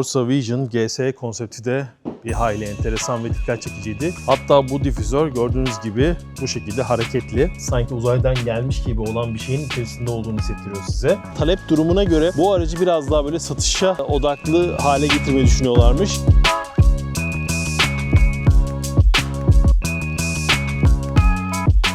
Corsa Vision GS konsepti de bir hayli enteresan ve dikkat çekiciydi. Hatta bu difüzör gördüğünüz gibi bu şekilde hareketli. Sanki uzaydan gelmiş gibi olan bir şeyin içerisinde olduğunu hissettiriyor size. Talep durumuna göre bu aracı biraz daha böyle satışa odaklı hale getirmeyi düşünüyorlarmış.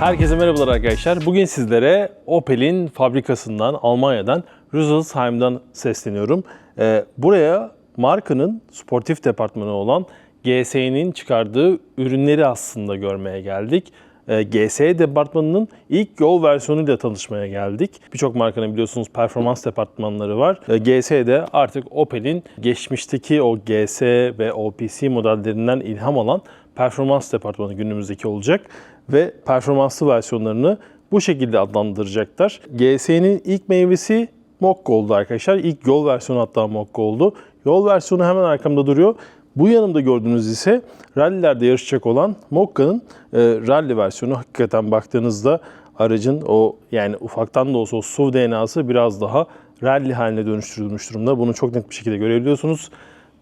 Herkese merhabalar arkadaşlar. Bugün sizlere Opel'in fabrikasından, Almanya'dan, Rüsselsheim'dan sesleniyorum. Ee, buraya markanın sportif departmanı olan GS'nin çıkardığı ürünleri aslında görmeye geldik. Ee, GS departmanının ilk yol versiyonuyla tanışmaya geldik. Birçok markanın biliyorsunuz performans departmanları var. Ee, GS de artık Opel'in geçmişteki o GS ve OPC modellerinden ilham alan performans departmanı günümüzdeki olacak ve performanslı versiyonlarını bu şekilde adlandıracaklar. GS'nin ilk meyvesi Mokka oldu arkadaşlar. İlk yol versiyonu hatta Mokka oldu. Yol versiyonu hemen arkamda duruyor. Bu yanımda gördüğünüz ise rallilerde yarışacak olan Mokka'nın e, rally versiyonu. Hakikaten baktığınızda aracın o yani ufaktan da olsa o SUV DNA'sı biraz daha rally haline dönüştürülmüş durumda. Bunu çok net bir şekilde görebiliyorsunuz.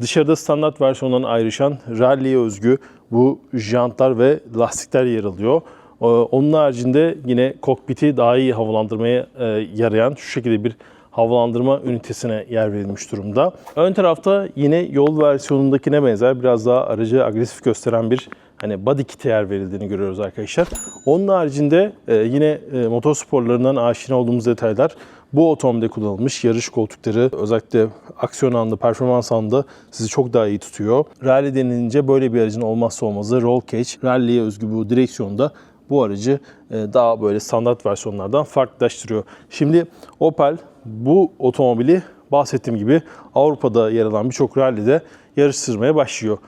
Dışarıda standart versiyondan ayrışan rally'ye özgü bu jantlar ve lastikler yer alıyor. Onun haricinde yine kokpiti daha iyi havalandırmaya e, yarayan şu şekilde bir havalandırma ünitesine yer verilmiş durumda. Ön tarafta yine yol versiyonundakine benzer biraz daha aracı agresif gösteren bir hani body kit'e yer verildiğini görüyoruz arkadaşlar. Onun haricinde e, yine e, motorsporlarından aşina olduğumuz detaylar bu otomobilde kullanılmış yarış koltukları özellikle aksiyon anında, performans anında sizi çok daha iyi tutuyor. Rally denilince böyle bir aracın olmazsa olmazı roll cage. Rally'ye özgü bu direksiyonda bu aracı e, daha böyle standart versiyonlardan farklılaştırıyor. Şimdi Opel bu otomobili bahsettiğim gibi Avrupa'da yer alan birçok rallide yarıştırmaya başlıyor.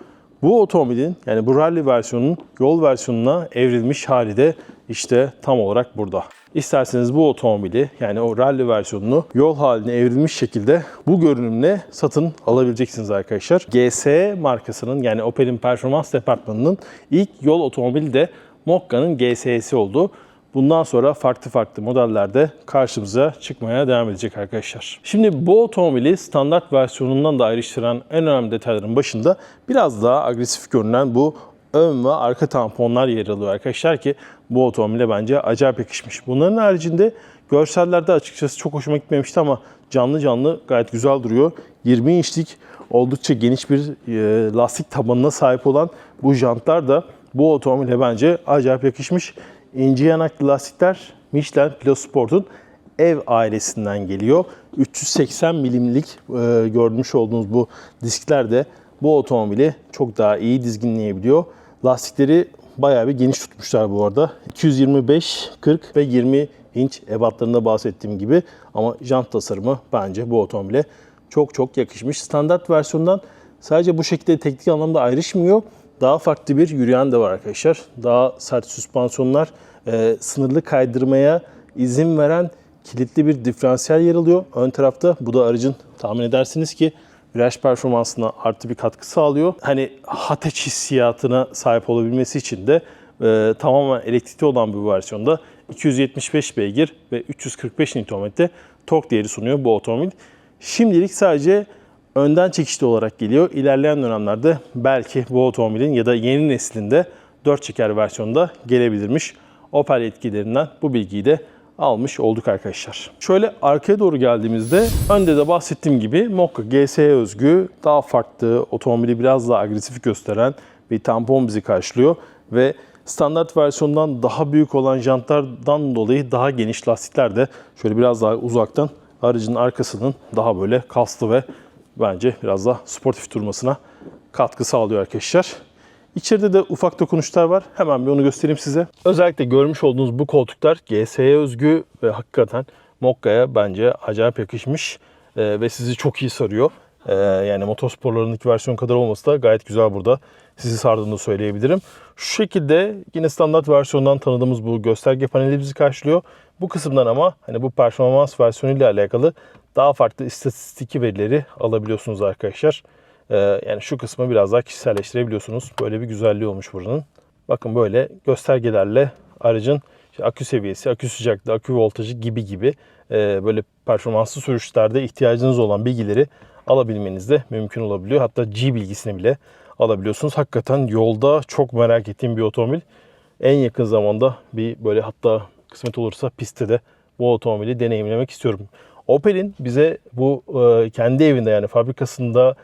Bu otomobilin yani bu rally versiyonunun yol versiyonuna evrilmiş hali de işte tam olarak burada. İsterseniz bu otomobili yani o rally versiyonunu yol haline evrilmiş şekilde bu görünümle satın alabileceksiniz arkadaşlar. GS markasının yani Opel'in performans departmanının ilk yol otomobili de Mokka'nın GS'si oldu. Bundan sonra farklı farklı modellerde karşımıza çıkmaya devam edecek arkadaşlar. Şimdi bu otomobili standart versiyonundan da ayrıştıran en önemli detayların başında biraz daha agresif görünen bu ön ve arka tamponlar yer alıyor arkadaşlar ki bu otomobile bence acayip yakışmış. Bunların haricinde görsellerde açıkçası çok hoşuma gitmemişti ama canlı canlı gayet güzel duruyor. 20 inçlik oldukça geniş bir e, lastik tabanına sahip olan bu jantlar da bu otomobile bence acayip yakışmış. İnce yanaklı lastikler Michelin Pilot Sport'un ev ailesinden geliyor. 380 milimlik e, görmüş olduğunuz bu diskler de bu otomobili çok daha iyi dizginleyebiliyor. Lastikleri bayağı bir geniş tutmuşlar bu arada. 225, 40 ve 20 inç ebatlarında bahsettiğim gibi ama jant tasarımı bence bu otomobile çok çok yakışmış. Standart versiyondan sadece bu şekilde teknik anlamda ayrışmıyor. Daha farklı bir yürüyen de var arkadaşlar. Daha sert süspansiyonlar, e, sınırlı kaydırmaya izin veren kilitli bir diferansiyel yer alıyor. Ön tarafta bu da aracın tahmin edersiniz ki viraj performansına artı bir katkı sağlıyor. Hani hateç hissiyatına sahip olabilmesi için de e, tamamen elektrikli olan bir versiyonda 275 beygir ve 345 Nm tork değeri sunuyor bu otomobil. Şimdilik sadece önden çekişli olarak geliyor. İlerleyen dönemlerde belki bu otomobilin ya da yeni neslinde 4 çeker versiyonda gelebilirmiş. Opel yetkililerinden bu bilgiyi de almış olduk arkadaşlar. Şöyle arkaya doğru geldiğimizde önde de bahsettiğim gibi Mokka GS'ye özgü daha farklı otomobili biraz daha agresif gösteren bir tampon bizi karşılıyor ve standart versiyondan daha büyük olan jantlardan dolayı daha geniş lastikler de şöyle biraz daha uzaktan aracın arkasının daha böyle kaslı ve bence biraz daha sportif durmasına katkı sağlıyor arkadaşlar. İçeride de ufak dokunuşlar var. Hemen bir onu göstereyim size. Özellikle görmüş olduğunuz bu koltuklar GS'ye özgü ve hakikaten Mokka'ya bence acayip yakışmış Ee, ve sizi çok iyi sarıyor. Ee, yani motosporlarındaki versiyon kadar olmasa da gayet güzel burada sizi sardığını söyleyebilirim. Şu şekilde yine standart versiyondan tanıdığımız bu gösterge paneli bizi karşılıyor. Bu kısımdan ama hani bu performans versiyonuyla alakalı daha farklı istatistik verileri alabiliyorsunuz arkadaşlar. Ee, yani şu kısmı biraz daha kişiselleştirebiliyorsunuz. Böyle bir güzelliği olmuş buranın. Bakın böyle göstergelerle aracın işte akü seviyesi, akü sıcaklığı, akü voltajı gibi gibi e, böyle performanslı sürüşlerde ihtiyacınız olan bilgileri alabilmeniz de mümkün olabiliyor. Hatta G bilgisini bile alabiliyorsunuz. Hakikaten yolda çok merak ettiğim bir otomobil. En yakın zamanda bir böyle hatta kısmet olursa pistte de bu otomobili deneyimlemek istiyorum. Opel'in bize bu e, kendi evinde yani fabrikasında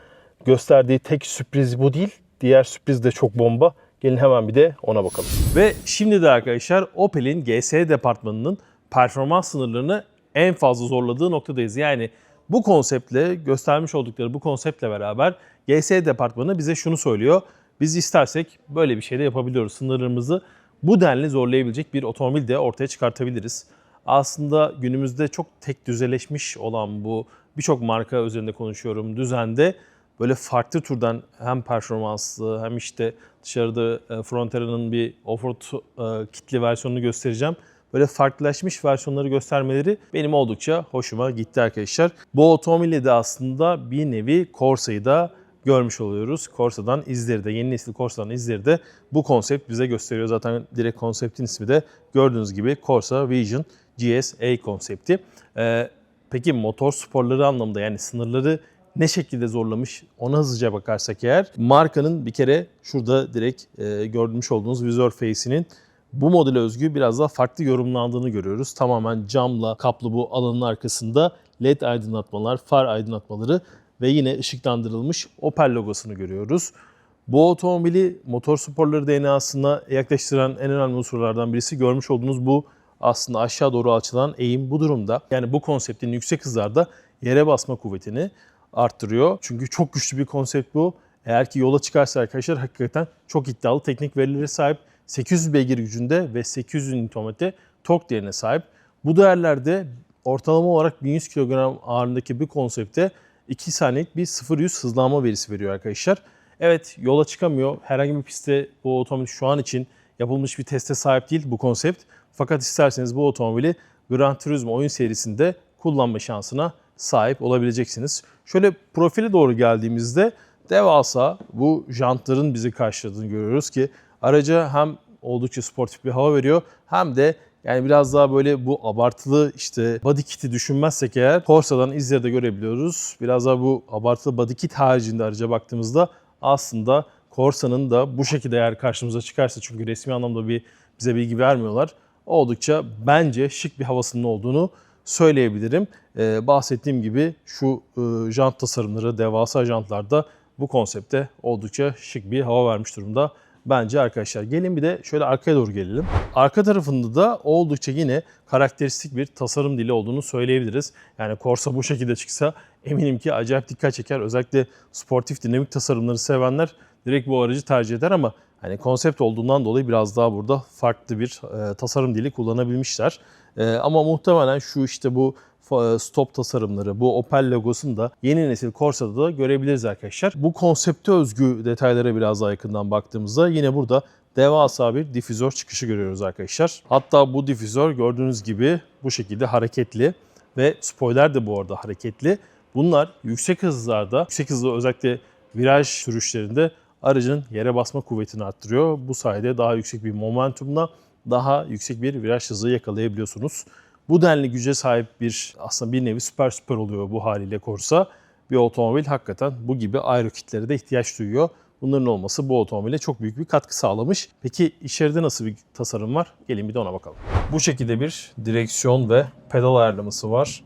gösterdiği tek sürpriz bu değil. Diğer sürpriz de çok bomba. Gelin hemen bir de ona bakalım. Ve şimdi de arkadaşlar Opel'in GS departmanının performans sınırlarını en fazla zorladığı noktadayız. Yani bu konseptle göstermiş oldukları bu konseptle beraber GS departmanı bize şunu söylüyor. Biz istersek böyle bir şey de yapabiliyoruz. Sınırlarımızı bu denli zorlayabilecek bir otomobil de ortaya çıkartabiliriz. Aslında günümüzde çok tek düzeleşmiş olan bu birçok marka üzerinde konuşuyorum düzende böyle farklı türden hem performanslı hem işte dışarıda e, Frontera'nın bir offroad e, kitli versiyonunu göstereceğim. Böyle farklılaşmış versiyonları göstermeleri benim oldukça hoşuma gitti arkadaşlar. Bu otomobille de aslında bir nevi Corsa'yı da görmüş oluyoruz. Corsa'dan izleri de, yeni nesil Corsa'dan izleri de bu konsept bize gösteriyor. Zaten direkt konseptin ismi de gördüğünüz gibi Corsa Vision GSA konsepti. Ee, peki motor sporları anlamında yani sınırları ne şekilde zorlamış ona hızlıca bakarsak eğer markanın bir kere şurada direkt e, görmüş olduğunuz vizör face'inin bu modele özgü biraz daha farklı yorumlandığını görüyoruz. Tamamen camla kaplı bu alanın arkasında led aydınlatmalar, far aydınlatmaları ve yine ışıklandırılmış Opel logosunu görüyoruz. Bu otomobili motor sporları DNA'sına yaklaştıran en önemli unsurlardan birisi görmüş olduğunuz bu aslında aşağı doğru açılan eğim bu durumda. Yani bu konseptin yüksek hızlarda yere basma kuvvetini arttırıyor. Çünkü çok güçlü bir konsept bu. Eğer ki yola çıkarsa arkadaşlar hakikaten çok iddialı teknik verilere sahip. 800 beygir gücünde ve 800 Nm tork değerine sahip. Bu değerlerde ortalama olarak 1100 kilogram ağırlığındaki bir konsepte 2 saniyelik bir 0-100 hızlanma verisi veriyor arkadaşlar. Evet yola çıkamıyor. Herhangi bir pistte bu otomobil şu an için yapılmış bir teste sahip değil bu konsept. Fakat isterseniz bu otomobili Gran Turismo oyun serisinde kullanma şansına sahip olabileceksiniz. Şöyle profile doğru geldiğimizde devasa bu jantların bizi karşıladığını görüyoruz ki araca hem oldukça sportif bir hava veriyor hem de yani biraz daha böyle bu abartılı işte body kit'i düşünmezsek eğer Corsa'dan izleri de görebiliyoruz. Biraz daha bu abartılı body kit haricinde araca baktığımızda aslında Corsa'nın da bu şekilde eğer karşımıza çıkarsa çünkü resmi anlamda bir bize bilgi vermiyorlar. Oldukça bence şık bir havasının olduğunu söyleyebilirim. Ee, bahsettiğim gibi şu e, jant tasarımları, devasa jantlarda bu konsepte oldukça şık bir hava vermiş durumda. Bence arkadaşlar gelin bir de şöyle arkaya doğru gelelim. Arka tarafında da oldukça yine karakteristik bir tasarım dili olduğunu söyleyebiliriz. Yani Corsa bu şekilde çıksa eminim ki acayip dikkat çeker. Özellikle sportif dinamik tasarımları sevenler direkt bu aracı tercih eder ama hani konsept olduğundan dolayı biraz daha burada farklı bir e, tasarım dili kullanabilmişler. E, ama muhtemelen şu işte bu fa- stop tasarımları, bu Opel logosunu da yeni nesil Corsa'da da görebiliriz arkadaşlar. Bu konsepte özgü detaylara biraz daha yakından baktığımızda yine burada devasa bir difüzör çıkışı görüyoruz arkadaşlar. Hatta bu difüzör gördüğünüz gibi bu şekilde hareketli ve spoiler de bu arada hareketli. Bunlar yüksek hızlarda, yüksek hızlı özellikle viraj sürüşlerinde aracın yere basma kuvvetini arttırıyor. Bu sayede daha yüksek bir momentumla daha yüksek bir viraj hızı yakalayabiliyorsunuz. Bu denli güce sahip bir aslında bir nevi süper süper oluyor bu haliyle Corsa. Bir otomobil hakikaten bu gibi aero kitlere de ihtiyaç duyuyor. Bunların olması bu otomobile çok büyük bir katkı sağlamış. Peki içeride nasıl bir tasarım var? Gelin bir de ona bakalım. Bu şekilde bir direksiyon ve pedal ayarlaması var.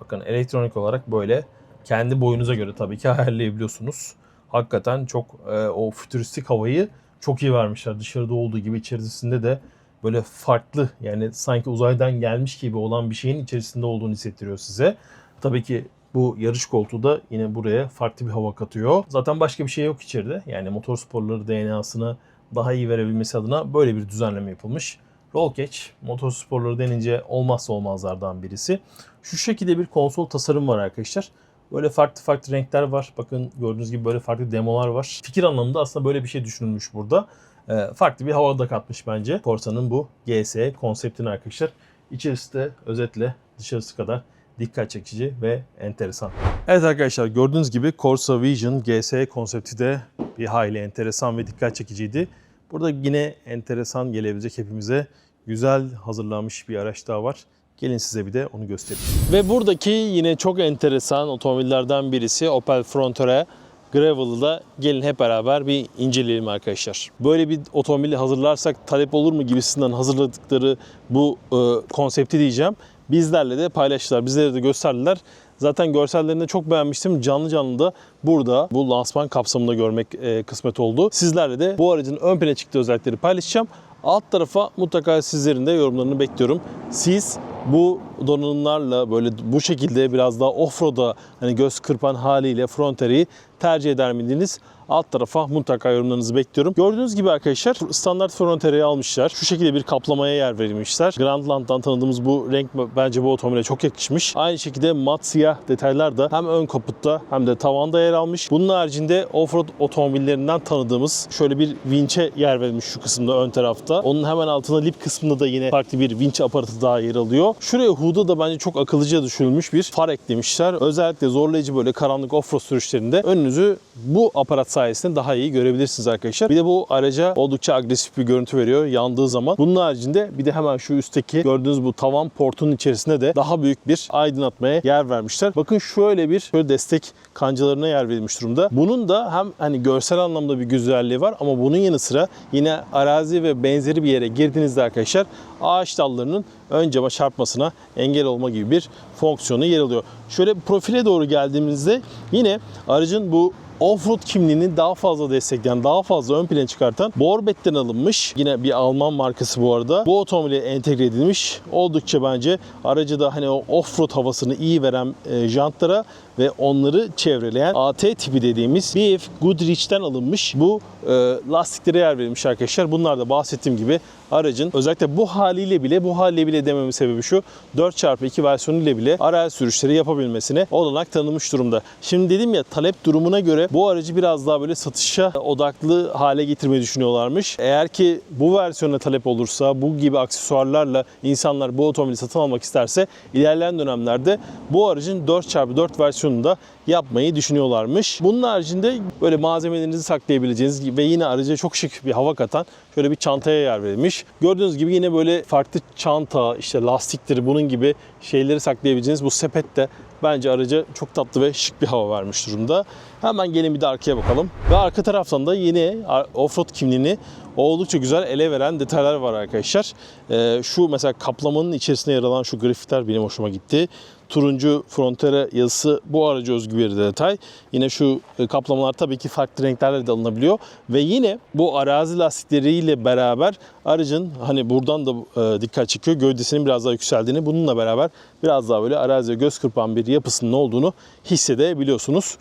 Bakın elektronik olarak böyle kendi boyunuza göre tabii ki ayarlayabiliyorsunuz. Hakikaten çok e, o fütüristik havayı çok iyi vermişler. Dışarıda olduğu gibi içerisinde de böyle farklı yani sanki uzaydan gelmiş gibi olan bir şeyin içerisinde olduğunu hissettiriyor size. Tabii ki bu yarış koltuğu da yine buraya farklı bir hava katıyor. Zaten başka bir şey yok içeride. Yani motor sporları DNA'sını daha iyi verebilmesi adına böyle bir düzenleme yapılmış. Roll catch motor sporları denince olmazsa olmazlardan birisi. Şu şekilde bir konsol tasarım var arkadaşlar. Böyle farklı farklı renkler var. Bakın gördüğünüz gibi böyle farklı demolar var. Fikir anlamında aslında böyle bir şey düşünülmüş burada. Ee, farklı bir hava da katmış bence. Corsa'nın bu GS konseptini arkadaşlar. İçerisi de özetle dışarısı kadar dikkat çekici ve enteresan. Evet arkadaşlar gördüğünüz gibi Corsa Vision GS konsepti de bir hayli enteresan ve dikkat çekiciydi. Burada yine enteresan gelebilecek hepimize güzel hazırlanmış bir araç daha var. Gelin size bir de onu göstereyim. Ve buradaki yine çok enteresan otomobillerden birisi Opel Frontera Gravel'ı da gelin hep beraber bir inceleyelim arkadaşlar. Böyle bir otomobili hazırlarsak talep olur mu gibisinden hazırladıkları bu e, konsepti diyeceğim. Bizlerle de paylaştılar, bizlere de gösterdiler. Zaten görsellerini çok beğenmiştim. Canlı canlı da burada bu lansman kapsamında görmek e, kısmet oldu. Sizlerle de bu aracın ön plana çıktığı özellikleri paylaşacağım. Alt tarafa mutlaka sizlerin de yorumlarını bekliyorum. Siz bu donanımlarla böyle bu şekilde biraz daha offroad'a hani göz kırpan haliyle Frontera'yı tercih eder miydiniz? Alt tarafa mutlaka yorumlarınızı bekliyorum. Gördüğünüz gibi arkadaşlar standart Frontera'yı almışlar. Şu şekilde bir kaplamaya yer verilmişler. Grandland'dan tanıdığımız bu renk bence bu otomobile çok yakışmış. Aynı şekilde mat siyah detaylar da hem ön kaputta hem de tavanda yer almış. Bunun haricinde offroad otomobillerinden tanıdığımız şöyle bir vinçe yer verilmiş şu kısımda ön tarafta. Onun hemen altında lip kısmında da yine farklı bir vinç aparatı daha yer alıyor. Şuraya HUD'a da bence çok akıllıca düşünülmüş bir far eklemişler. Özellikle zorlayıcı böyle karanlık offroad sürüşlerinde önünüzü bu aparat sayesinde daha iyi görebilirsiniz arkadaşlar. Bir de bu araca oldukça agresif bir görüntü veriyor yandığı zaman. Bunun haricinde bir de hemen şu üstteki gördüğünüz bu tavan portunun içerisinde de daha büyük bir aydınlatmaya yer vermişler. Bakın şöyle bir şöyle destek kancalarına yer verilmiş durumda. Bunun da hem hani görsel anlamda bir güzelliği var ama bunun yanı sıra yine arazi ve benzeri bir yere girdiğinizde arkadaşlar ağaç dallarının ön cama çarpmasına engel olma gibi bir fonksiyonu yer alıyor. Şöyle profile doğru geldiğimizde yine aracın bu Offroad kimliğini daha fazla destekleyen, daha fazla ön plana çıkartan Borbet'ten alınmış. Yine bir Alman markası bu arada. Bu otomobile entegre edilmiş. Oldukça bence aracı da hani o offroad havasını iyi veren e, jantlara ve onları çevreleyen AT tipi dediğimiz BF Goodrich'ten alınmış bu e, lastiklere yer verilmiş arkadaşlar. Bunlar da bahsettiğim gibi aracın özellikle bu haliyle bile bu haliyle bile dememin sebebi şu 4x2 versiyonu ile bile araç sürüşleri yapabilmesine olanak tanınmış durumda. Şimdi dedim ya talep durumuna göre bu aracı biraz daha böyle satışa odaklı hale getirmeyi düşünüyorlarmış. Eğer ki bu versiyona talep olursa bu gibi aksesuarlarla insanlar bu otomobili satın almak isterse ilerleyen dönemlerde bu aracın 4x4 versiyonunu da yapmayı düşünüyorlarmış. Bunun haricinde böyle malzemelerinizi saklayabileceğiniz ve yine araca çok şık bir hava katan şöyle bir çantaya yer verilmiş. Gördüğünüz gibi yine böyle farklı çanta, işte lastikleri bunun gibi şeyleri saklayabileceğiniz bu sepet de bence araca çok tatlı ve şık bir hava vermiş durumda. Hemen gelin bir de arkaya bakalım. Ve arka taraftan da yine offroad kimliğini oldukça güzel ele veren detaylar var arkadaşlar. Ee, şu mesela kaplamanın içerisinde yer alan şu grafitler benim hoşuma gitti. Turuncu Frontera yazısı bu araca özgü bir detay. Yine şu e, kaplamalar tabii ki farklı renklerle de alınabiliyor. Ve yine bu arazi lastikleriyle beraber aracın hani buradan da e, dikkat çekiyor. Gövdesinin biraz daha yükseldiğini bununla beraber biraz daha böyle araziye göz kırpan bir yapısının olduğunu hissedebiliyorsunuz.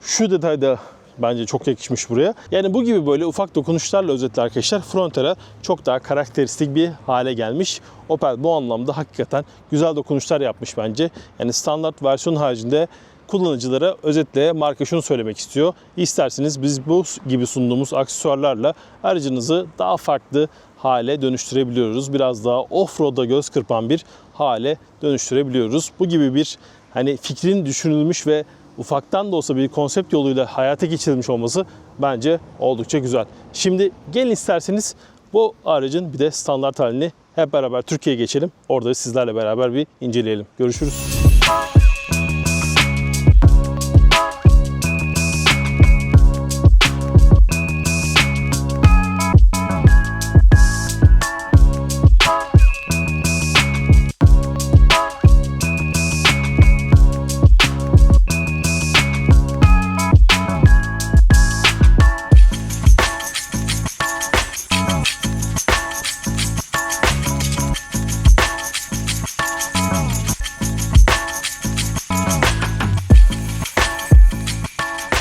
Şu detay da bence çok yakışmış buraya. Yani bu gibi böyle ufak dokunuşlarla özetle arkadaşlar Frontera çok daha karakteristik bir hale gelmiş. Opel bu anlamda hakikaten güzel dokunuşlar yapmış bence. Yani standart versiyon haricinde kullanıcılara özetle marka şunu söylemek istiyor. İsterseniz biz bu gibi sunduğumuz aksesuarlarla aracınızı daha farklı hale dönüştürebiliyoruz. Biraz daha off-road'a göz kırpan bir hale dönüştürebiliyoruz. Bu gibi bir hani fikrin düşünülmüş ve ufaktan da olsa bir konsept yoluyla hayata geçirilmiş olması bence oldukça güzel. Şimdi gelin isterseniz bu aracın bir de standart halini hep beraber Türkiye'ye geçelim. Orada sizlerle beraber bir inceleyelim. Görüşürüz.